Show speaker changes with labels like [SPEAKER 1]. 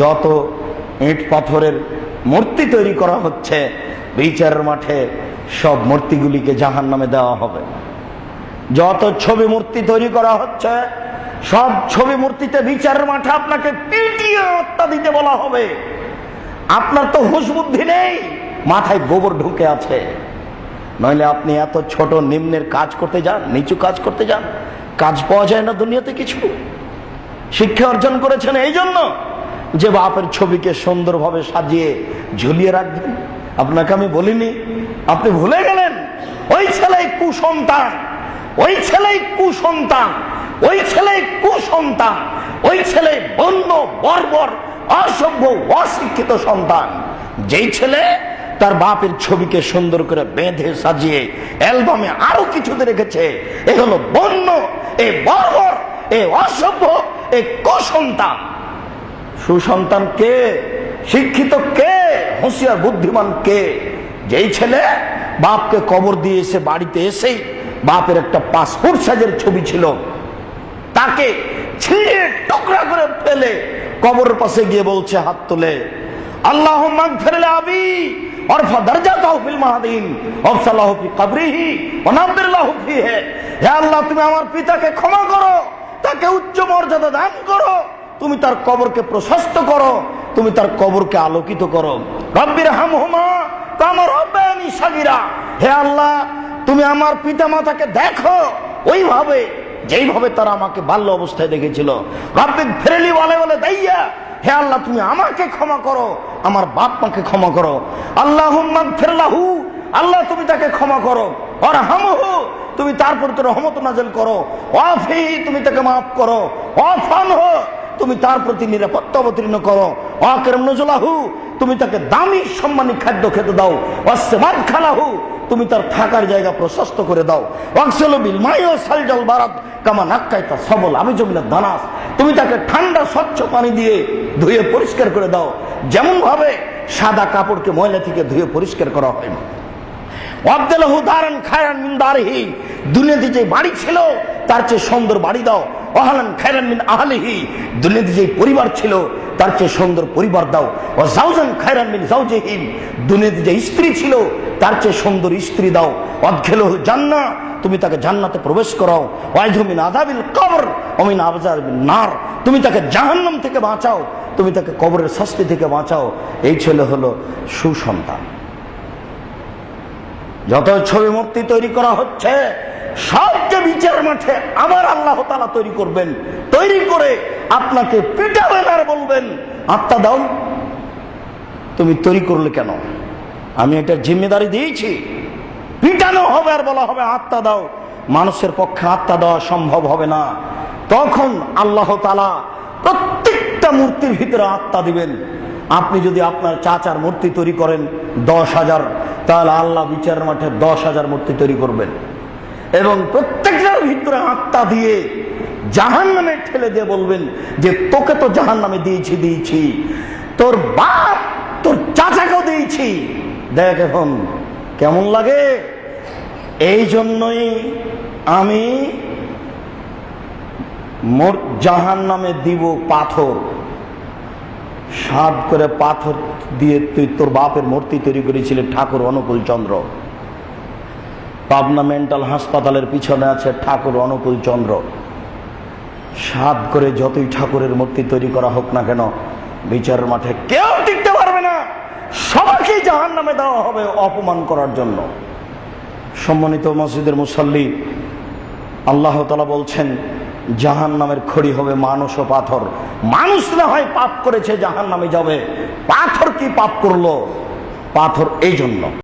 [SPEAKER 1] যত ইট পাথরের মূর্তি তৈরি করা হচ্ছে, বিচারের মাঠে সব মূর্তিগুলিকে জাহান নামে দেওয়া হবে। যত ছবি মূর্তি তৈরি করা হচ্ছে, সব ছবি মূর্তিতে বিচারের মাঠে আপনাকে পিটিয়ে হত্যা দিতে বলা হবে। আপনার তো হুঁশ বুদ্ধি নেই, মাথায় গোবর ঢুকে আছে। নইলে আপনি এত ছোট নিম্নের কাজ করতে যান, নিচু কাজ করতে যান, কাজ পাওয়া যায় না দুনিয়াতে কিছু। শিক্ষা অর্জন করেছেন এই জন্য। যে বাপের ছবিকে সুন্দরভাবে সাজিয়ে ঝুলিয়ে রাখবেন। আপনাকে আমি বলিনি, আপনি ভুলে গেলেন। ওই ছেলে কুসন্তান, ওই ছেলে কুসন্তান, ওই ছেলে কুসন্তান, ওই ছেলে বন্য, বর্বর, অসভ্য, অশিক্ষিত সন্তান। যেই ছেলে তার বাপের ছবিকে সুন্দর করে বেঁধে সাজিয়ে অ্যালবামে আরও কিছুতে রেখেছে। এ হলো বন্য, এ বর্বর, এ অসভ্য, এ কুসন্তান। সুসন্তান কে? শিক্ষিত কে? হুঁশিয়ার বুদ্ধিমান কে? যেই ছেলে বাপকে কবর দিয়ে এসে বাড়িতে এসেই বাপের একটা পাসপোর্ট সাইজের ছবি ছিল। তাকে ছিঁড়ে টুকরা করে ফেলে কবরের পাশে গিয়ে বলছে, হাত তুলে। আল্লাহ ফেরলে আবি তুমি আমার পিতাকে ক্ষমা করো, তাকে উচ্চ মর্যাদা দান করো। তুমি তার কবরকে প্রশস্ত করো, তুমি তার কবরকে আলোকিত করো। রব্বির হাম হুমা কামর রব্বানি সাগিরা। হে আল্লাহ, তুমি আমার পিতা মাতাকে দেখো। ওইভাবে, যেইভাবে তারা আমাকে বাল্য অবস্থায় দেখেছিল। রব্বিক ফেরেলি বলে বলে দাইয়া হে আল্লাহ, তুমি আমাকে ক্ষমা করো, আমার বাপ মাকে ক্ষমা করো। আল্লাহ ফেরলাহু আল্লাহ, তুমি তাকে ক্ষমা করো। আর হামহু তুমি তার প্রতি রহমত নাজেল করো। অফি তুমি তাকে মাফ করো। অফান হো তুমি তার প্রতি নিরাপত্তা অবতীর্ণ করো। অকেরম নজলাহু, তুমি তাকে দামি সম্মানী খাদ্য খেতে দাও। অসেমাদ খালাহু, তুমি তার থাকার জায়গা প্রশস্ত করে দাও। অক্সেল বিল মাইও সালজল বারাত, কামা নাক্কাইতা সবল আমি জমিনা দানাস। তুমি তাকে ঠান্ডা, স্বচ্ছ পানি দিয়ে ধুয়ে পরিষ্কার করে দাও। যেমন ভাবে সাদা কাপড়কে ময়লা থেকে ধুয়ে পরিষ্কার করা হয়। অবদেলাহু দারান খায়ান মিন দুনিয়াতে যে বাড়ি ছিল, তার চেয়ে সুন্দর বাড়ি দাও। অহালান খায়রান মিন আহলিহি। দুনিয়াতে যে পরিবার ছিল, তার চেয়ে সুন্দর পরিবার দাও। ও জাউজান খায়রান মিন জাউজিহিম দুনিয়াতে যে স্ত্রী ছিল, তার চেয়ে সুন্দর স্ত্রী দাও। অদখেল জান্না তুমি তাকে জান্নাতে প্রবেশ করাও। ওয়াইজমিন আদাবিল কবর অমিন আবজার নার। তুমি তাকে জাহান্নাম থেকে বাঁচাও। তুমি তাকে কবরের শাস্তি থেকে বাঁচাও। এই ছেলে হলো সুসন্তান। যত ছবি মূর্তি তৈরি করা হচ্ছে সবকে বিচার মাঠে আমার আল্লাহ তালা তৈরি করবেন। তৈরি করে আপনাকে পিটাবেন আর বলবেন। আত্মা দাও। তুমি তৈরি করলে কেন? আমি এটা জিম্মেদারি দিয়েছি। পিটানো হবে আর বলা হবে আত্মা দাও। মানুষের পক্ষে আত্মা দেওয়া সম্ভব হবে না। তখন আল্লাহ তালা প্রত্যেকটা মূর্তির ভিতরে আত্মা দিবেন। আপনি যদি আপনার চাচার মূর্তি তৈরি করেন দশ হাজার, তাহলে আল্লাহ বিচারের মাঠে দশ হাজার মূর্তি তৈরি করবেন। এবং প্রত্যেকটার ভিতরে আত্মা দিয়ে জাহান নামে ঠেলে দিয়ে বলবেন যে, তোকে তো জাহান নামে দিয়েছি দিয়েছি। তোর বাপ, তোর চাচাকেও দিয়েছি। দেখ এখন কেমন লাগে? এই জন্যই আমি মোর জাহান নামে দিব পাথর। সাত করে পাথর দিয়ে তুই তোর বাপের মূর্তি তৈরি করেছিলেন ঠাকুর অনুকূল চন্দ্র। পাবনা মেন্টাল হাসপাতালের পিছনে আছে ঠাকুর অনুকূল চন্দ্র। সাত করে যতই ঠাকুরের মূর্তি তৈরি করা হোক না কেন, বিচারের মাঠে কেউ টিকতে পারবে না। সবাইকে জাহান নামে দেওয়া হবে অপমান করার জন্য। সম্মানিত মসজিদের মুসল্লি, আল্লাহ তালা বলছেন জাহান নামের খড়ি হবে মানুষ ও পাথর। মানুষ না হয় পাপ করেছে জাহান নামে যাবে। পাথর কি পাপ করল? পাথর এই জন্য